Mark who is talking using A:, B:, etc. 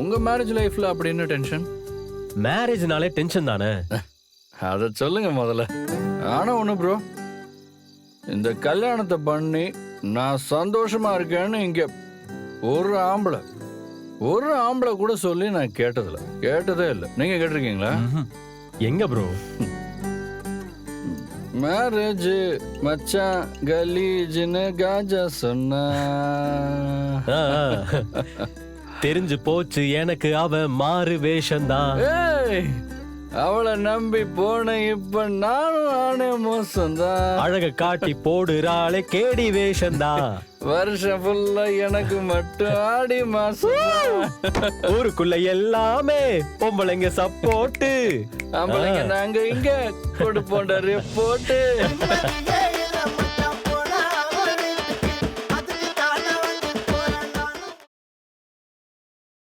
A: உங்க மேரேஜ் லைஃப்ல அப்படி என்ன டென்ஷன்
B: மேரேஜ்னாலே டென்ஷன் தானே?
A: அதை சொல்லுங்க முதல்ல. ஆனா ஒண்ணு ப்ரோ இந்த கல்யாணத்தை பண்ணி நான் சந்தோஷமா இருக்கேன்னு இங்க ஒரு ஆம்பளை ஒரு ஆம்பளை கூட சொல்லி நான் கேட்டதில்ல. கேட்டதே இல்லை. நீங்க கேட்டிருக்கீங்களா.
B: எங்க ப்ரோ
A: மேரேஜ் மச்சான் கலீஜ்னு காஜா சொன்னா.
B: தெரிஞ்சு போச்சு எனக்கு அவ மாறு வேஷம்தான்
A: ஏய், அவளை நம்பி போன இப்ப நானும் ஆனே மோசம்தான்
B: அழக காட்டி போடுறாளே கேடி வேஷம்தான்
A: வருஷம் ஃபுல்லா எனக்கு மட்டும் ஆடி மாசம்
B: ஊருக்குள்ள எல்லாமே பொம்பளைங்க சப்போட்டு.
A: ஆம்பளைங்க நாங்க இங்க கொடுப்போம் ரிப்போர்ட்டு